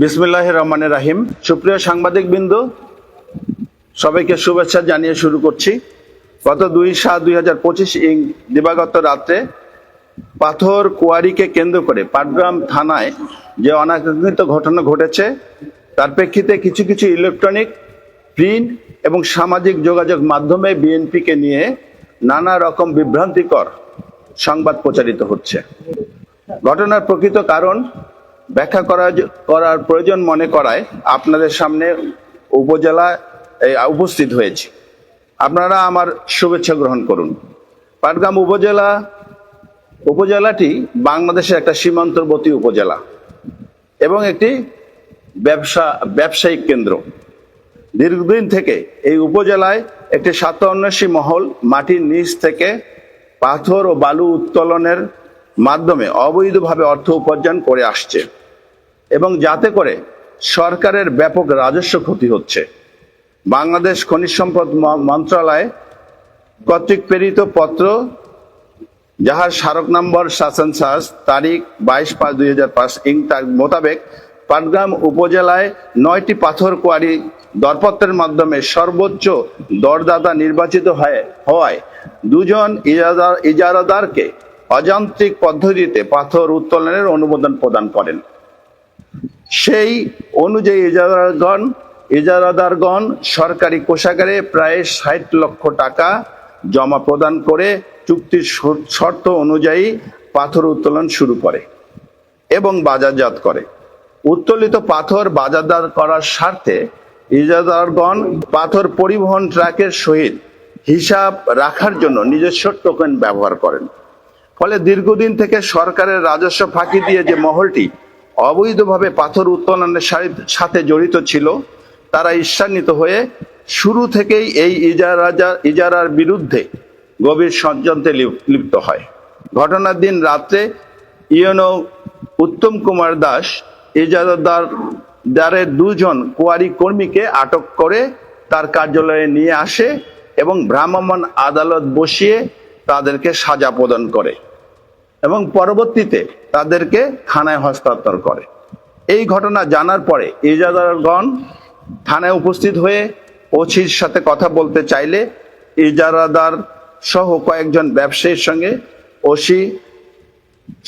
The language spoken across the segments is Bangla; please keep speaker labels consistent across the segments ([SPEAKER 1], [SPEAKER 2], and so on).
[SPEAKER 1] বিসমিল্লাহ রহমান রাহিম। সুপ্রিয় সাংবাদিক বিন্দু সবাইকে শুভেচ্ছা জানিয়ে শুরু করছি। গত দুই সাত দুই হাজার পঁচিশ ইং দিবাগত রাত্রে পাথর কুয়ারিকে কেন্দ্র করে পাটগ্রাম থানায় যে অনাকাঙ্ক্ষিত ঘটনা ঘটেছে, তার প্রেক্ষিতে কিছু কিছু ইলেকট্রনিক, প্রিন্ট এবং সামাজিক যোগাযোগ মাধ্যমে বিএনপিকে নিয়ে নানা রকম বিভ্রান্তিকর সংবাদ প্রচারিত হচ্ছে। ঘটনার প্রকৃত কারণ ব্যাখ্যা করা করার প্রয়োজন মনে করায় আপনাদের সামনে উপজেলা উপস্থিত হয়েছে। আপনারা আমার শুভেচ্ছা গ্রহণ করুন। পাটগ্রাম উপজেলা, উপজেলাটি বাংলাদেশের একটা সীমান্তবর্তী উপজেলা এবং একটি ব্যবসা, ব্যবসায়িক কেন্দ্র। দীর্ঘদিন থেকে এই উপজেলায় একটি সাতান্নশী মহল মাটির নিচ থেকে পাথর ও বালু উত্তোলনের মাধ্যমে অবৈধভাবে অর্থ উপার্জন করে আসছে। এবং যাতে করে সরকারের ব্যাপক রাজস্ব ক্ষতি হচ্ছে। বাংলাদেশ খনিজ সম্পদ মন্ত্রণালয় কর্তৃক প্রেরিত পত্র, যাহার স্মারক নম্বর শাসন সাস তারিখ বাইশ পাঁচ দুই হাজার পাঁচ, ইং তার মোতাবেক পাটগ্রাম উপজেলায় নয়টি পাথর কোয়ারি দরপত্রের মাধ্যমে সর্বোচ্চ দরদাতা নির্বাচিত হয়, হওয়ায় দুজন ইজারাদার ইজারাদারকে অযান্ত্রিক পদ্ধতিতে পাথর উত্তোলনের অনুমোদন প্রদান করেন। সেই অনুযায়ী ইজারাদারগণ ইজারাদারগণ সরকারি কোষাগারে প্রায় ষাট লক্ষ টাকা জমা প্রদান করে চুক্তির শর্ত অনুযায়ী পাথর উত্তোলন শুরু করে এবং বাজারজাত করে। উত্তোলিত পাথর বাজারজাত করার স্বার্থে ইজাদারগণ পাথর পরিবহন ট্রাকের সহিত হিসাব রাখার জন্য নিজস্ব টোকেন ব্যবহার করেন। ফলে দীর্ঘদিন থেকে সরকারের রাজস্ব ফাঁকি দিয়ে যে মহলটি অবৈধভাবে পাথর উত্তোলনের সাথে জড়িত ছিল, তারা ঈর্ষান্বিত হয়ে শুরু থেকেই এই ইজারাজা ইজারার বিরুদ্ধে গভীর ষড়যন্ত্রে লিপ- লিপ্ত হয়। ঘটনার দিন রাত্রে ইয়নো উত্তম কুমার দাস ইজারাদার দারের দুজন কোয়ারি কর্মীকে আটক করে তার কার্যালয়ে নিয়ে আসে এবং ভ্রাম্যমাণ আদালত বসিয়ে তাদেরকে সাজা প্রদান করে। এবং পরবর্তীতে তাদেরকে থানায় হস্তান্তর করে। এই ঘটনা জানার পরে ইজারারগণ থানায় উপস্থিত হয়ে ওসির সাথে কথা বলতে চাইলে ইজারাদার সহ কয়েকজন ব্যবসায়ীর সঙ্গে ওসি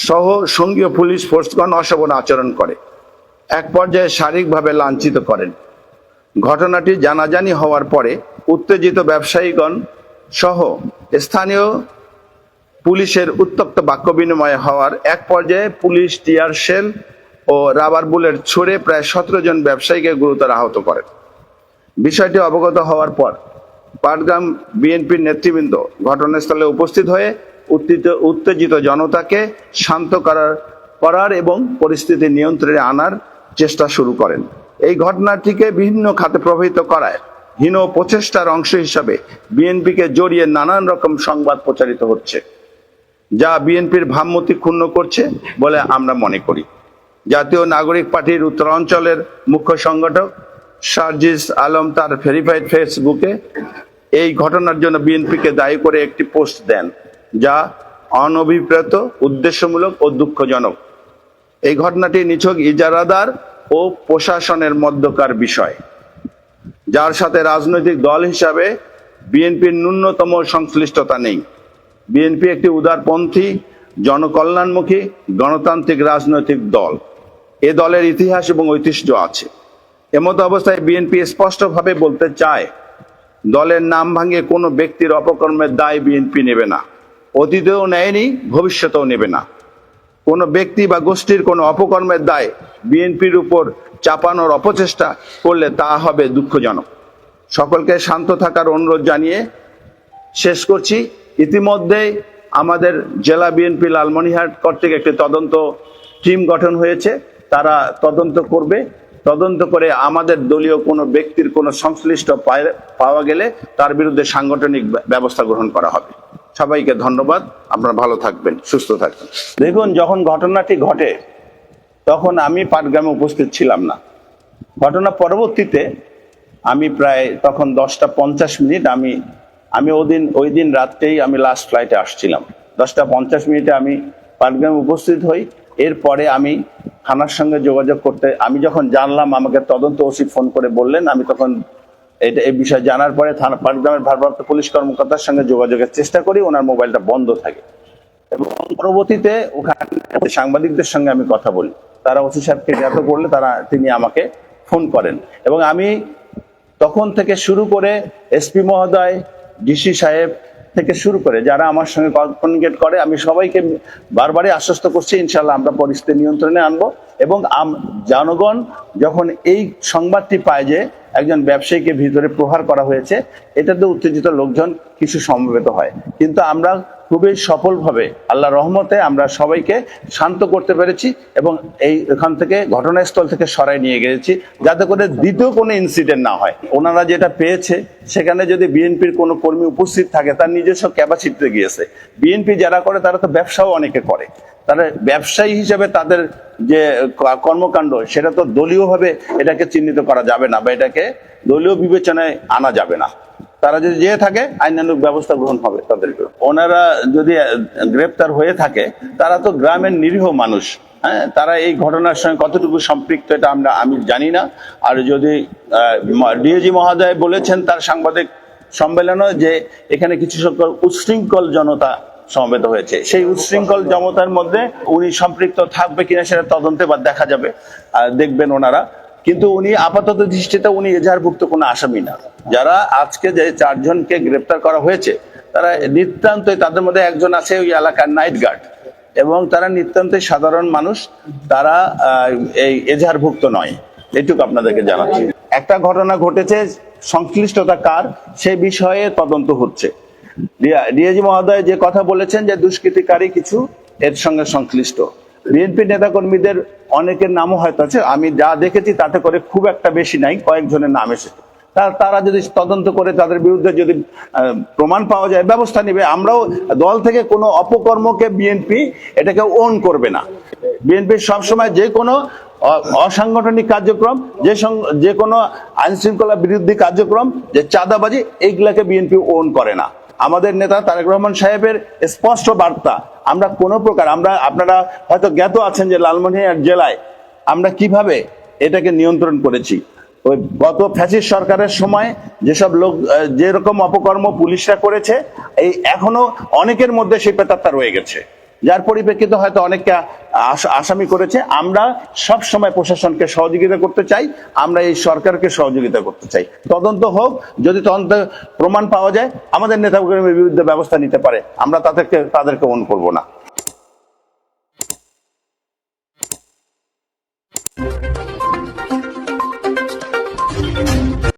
[SPEAKER 1] সহ সঙ্গীয় পুলিশ ফোর্সগণ অশোভন আচরণ করে, এক পর্যায়ে শারীরিকভাবে লাঞ্ছিত করেন। ঘটনাটি জানাজানি হওয়ার পরে উত্তেজিত ব্যবসায়ীগণ সহ স্থানীয় পুলিশের উত্তপ্ত বাক্য বিনিময় হওয়ার এক পর্যায়ে পুলিশ টিয়ার শেল ও রাবার বুলেট ছুড়ে প্রায় সতেরো জন ব্যবসায়ীকে গুরুতর আহত করেন বিষয়টি অবগত হওয়ার পর পাটগ্রাম বিএনপির নেতৃবৃন্দ ঘটনাস্থলে উপস্থিত হয়ে উত্তেজিত উত্তেজিত জনতাকে শান্ত করার করার এবং পরিস্থিতি নিয়ন্ত্রণে আনার চেষ্টা শুরু করেন। এই ঘটনাটিকে বিভিন্ন খাতে প্রভাবিত করায় হীন প্রচেষ্টার অংশ হিসাবে বিএনপিকে জড়িয়ে নানান রকম সংবাদ প্রচারিত হচ্ছে। যা বিএনপির ভাবমূর্তি ক্ষুণ্ণ করছে বলে আমরা মনে করি। জাতীয় নাগরিক পার্টির উত্তরাঞ্চলের মুখ্য সংগঠক সার্জিস আলম তার ভেরিফাইড ফেসবুকে এই ঘটনার জন্য বিএনপিকে দায়ী করে একটি পোস্ট দেন, যা অনভিপ্রেত, উদ্দেশ্যমূলক ও দুঃখজনক। এই ঘটনাটি নিছক ইজারাদার ও প্রশাসনের মধ্যকার বিষয়, যার সাথে রাজনৈতিক দল হিসাবে বিএনপির ন্যূনতম সংশ্লিষ্টতা নেই। বিএনপি একটি উদারপন্থী, জনকল্যাণমুখী, গণতান্ত্রিক রাজনৈতিক দল। এ দলের ইতিহাস এবং ঐতিহ্য আছে। এমত অবস্থায় বিএনপি স্পষ্টভাবে বলতে চায়, দলের নাম ভাঙিয়ে কোনো ব্যক্তির অপকর্মের দায় বিএনপি নেবে না, অতীতেও নেয়নি, ভবিষ্যতেও নেবে না। কোনো ব্যক্তি বা গোষ্ঠীর কোনো অপকর্মের দায় বিএনপির উপর চাপানোর অপচেষ্টা করলে তা হবে দুঃখজনক। সকলকে শান্ত থাকার অনুরোধ জানিয়ে শেষ করছি। ইতিমধ্যে আমাদের জেলা বিএনপি লালমনিহাট কর্তৃক একটি তদন্ত টিম গঠন হয়েছে। তারা তদন্ত করবে। তদন্ত করে আমাদের দলীয় কোনো ব্যক্তির কোনো সংশ্লিষ্ট পাওয়া গেলে তার বিরুদ্ধে সাংগঠনিক ব্য- ব্যবস্থা গ্রহণ করা হবে। সবাইকে ধন্যবাদ। আপনারা ভালো থাকবেন, সুস্থ থাকবেন। দেখুন, যখন ঘটনাটি ঘটে, তখন আমি পাটগ্রামে উপস্থিত ছিলাম না। ঘটনা পরবর্তীতে আমি প্রায় তখন দশটা পঞ্চাশ মিনিট আমি আমি ওদিন ওই দিন রাত্রেই আমি লাস্ট ফ্লাইটে আসছিলাম। দশটা পঞ্চাশ মিনিটে আমি পাটগ্রামে উপস্থিত হই। এরপরে আমি থানার সঙ্গে যোগাযোগ করতে, আমি যখন জানলাম, আমাকে তদন্ত ওসি ফোন করে বললেন, আমি তখন এটা এই বিষয়ে জানার পরে থানা পাটগ্রামের ভারপ্রাপ্ত পুলিশ কর্মকর্তার সঙ্গে যোগাযোগের চেষ্টা করি, ওনার মোবাইলটা বন্ধ থাকে। এবং পরবর্তীতে ওখানে সাংবাদিকদের সঙ্গে আমি কথা বলি, তারা ওসি সাহেবকে জ্ঞাত করলে তারা, তিনি আমাকে ফোন করেন। এবং আমি তখন থেকে শুরু করে এসপি মহোদয় ডিসি সাহেব থেকে শুরু করে যারা আমার সঙ্গে কমিউনিকেট করে, আমি সবাইকে বারবারই আশ্বস্ত করছি ইনশাল্লাহ আমরা পরিস্থিতি নিয়ন্ত্রণে আনব। এবং জনগণ যখন এই সংবাদটি পায় যে একজন ব্যবসায়ীকে ভিতরে প্রহার করা হয়েছে, এটাতে উত্তেজিত লোকজন কিছু সমবেত হয়। কিন্তু আমরা খুবই সফলভাবে আল্লাহ রহমতে আমরা সবাইকে শান্ত করতে পেরেছি এবং এই এখান থেকে ঘটনাস্থল থেকে সরাই নিয়ে গেছি যাতে করে দ্বিতীয় কোনো ইনসিডেন্ট না হয়। ওনারা যেটা পেয়েছে, সেখানে যদি বিএনপির কোনো কর্মী উপস্থিত থাকে, তার নিজস্ব ক্যাপাসিটিতে গিয়েছে। বিএনপি যারা করে, তারা তো ব্যবসাও অনেকে করে। তারা ব্যবসায়ী হিসেবে তাদের যে কর্মকাণ্ড, সেটা তো দলীয়ভাবে এটাকে চিহ্নিত করা যাবে না বা এটাকে দলীয় বিবেচনায় আনা যাবে না। তারা যদি যেয়ে থাকে, আইনানুগ ব্যবস্থা গ্রহণ হবে তাদেরকে ওনারা যদি গ্রেপ্তার হয়ে থাকে, তারা তো গ্রামের নিরীহ মানুষ। হ্যাঁ তারা এই ঘটনার সঙ্গে কতটুকু সম্পৃক্ত এটা আমরা, আমি জানি না। আর যদি ডিএজি মহোদয় বলেছেন তার সাংবাদিক সম্মেলনে যে এখানে কিছু সকল উচ্ছৃঙ্খল জনতা সমবেত হয়েছে। সেই উচ্ছৃঙ্খল জনতার মধ্যে উনি সম্পৃক্ত থাকবে কিনা সেটা তদন্তে বা দেখা যাবে। দেখবেন ওনারা কিন্তু উনি আপাতত দৃষ্টিতে উনি এজাহারভুক্ত কোনো আসামি না। যারা আজকে যে চারজনকে গ্রেপ্তার করা হয়েছে, তারা নিতান্তই তাদের মধ্যে একজন আছে ওই এলাকার নাইট গার্ড। এবং তারা নিতান্তই সাধারণ মানুষ, তারা এই এজাহারভুক্ত নয়। এটুকু আপনাদেরকে জানাচ্ছি। একটা ঘটনা ঘটেছে, সংশ্লিষ্টতা কার, সে বিষয়ে তদন্ত হচ্ছে। ডিএজি মহোদয় যে কথা বলেছেন যে দুষ্কৃতিকারী কিছু, এর সঙ্গে সংশ্লিষ্ট। বিএনপি নেতাকর্মীদের অনেকের নামও হয়তো আছে, আমি যা দেখেছি তাতে করে খুব একটা বেশি নাই, কয়েকজনের নাম এসেছে। তারা যদি তদন্ত করে তাদের বিরুদ্ধে যদি প্রমাণ পাওয়া যায়, ব্যবস্থা নেবে, আমরাও দল থেকে কোনো অপকর্মকে বিএনপি এটাকে ওন করবে না। বিএনপি সবসময় যে কোনো অসাংগঠনিক কার্যক্রম, যে যে কোনো আইন শৃঙ্খলা বিরোধী কার্যক্রম, যে চাঁদাবাজি, এইগুলাকে বিএনপি ওন করে না। আমাদের নেতা তারেক রহমান সাহেবের স্পষ্ট বার্তা। আমরা কোনো প্রকার, আমরা, আপনারা হয়তো জ্ঞাত আছেন যে লালমনিরহাট জেলায় আমরা কীভাবে এটাকে নিয়ন্ত্রণ করেছি। ওই গত ফ্যাসিস্ট সরকারের সময় যেসব লোক যেরকম অপকর্ম পুলিশরা করেছে, এই এখনও অনেকের মধ্যে সেই পেতাত্তা রয়ে গেছে। যার পরিপ্রেক্ষিতে হয়তো অনেকটা আসামি করেছে। আমরা সব সময় প্রশাসনকে সহযোগিতা করতে চাই, আমরা এই সরকারকে সহযোগিতা করতে চাই। তদন্ত হোক, যদি তদন্ত প্রমাণ পাওয়া যায়, আমাদের নেতাকর্মীর বিরুদ্ধে ব্যবস্থা নিতে পারে। আমরা তাদেরকে তাদেরকে অন করব না।